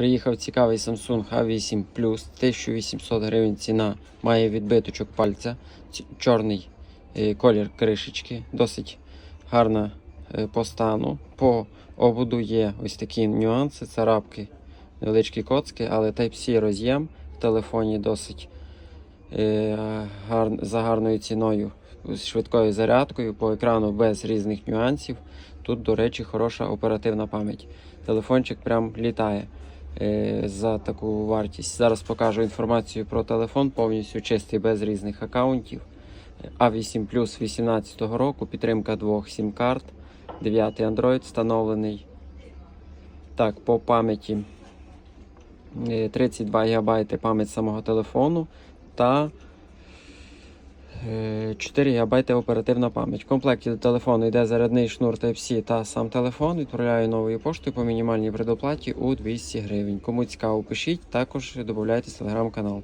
Приїхав цікавий Samsung A8 Plus, 1800 гривень ціна, має відбиточок пальця, чорний е, колір кришечки, досить гарна е, по стану. По ободу є ось такі нюанси, царапки, невеличкі коцки, але Type-C роз'єм в телефоні досить е, за гарною ціною, з швидкою зарядкою, по екрану без різних нюансів. Тут, до речі, хороша оперативна пам'ять. Телефончик прям літає за таку вартість. Зараз покажу інформацію про телефон, повністю чистий без різних аккаунтів. A8 Plus 18 року, підтримка двох сім-карт, 9 Android встановлений. Так, по пам'яті е, 32 ГБ пам'ять самого телефону та е, 4 ГБ оперативна пам'ять. В комплекті до телефону йде зарядний шнур Type-C та сам телефон. Відправляю новою поштою по мінімальній предоплаті у 200 гривень. Кому цікаво, пишіть, також додайте телеграм-канал.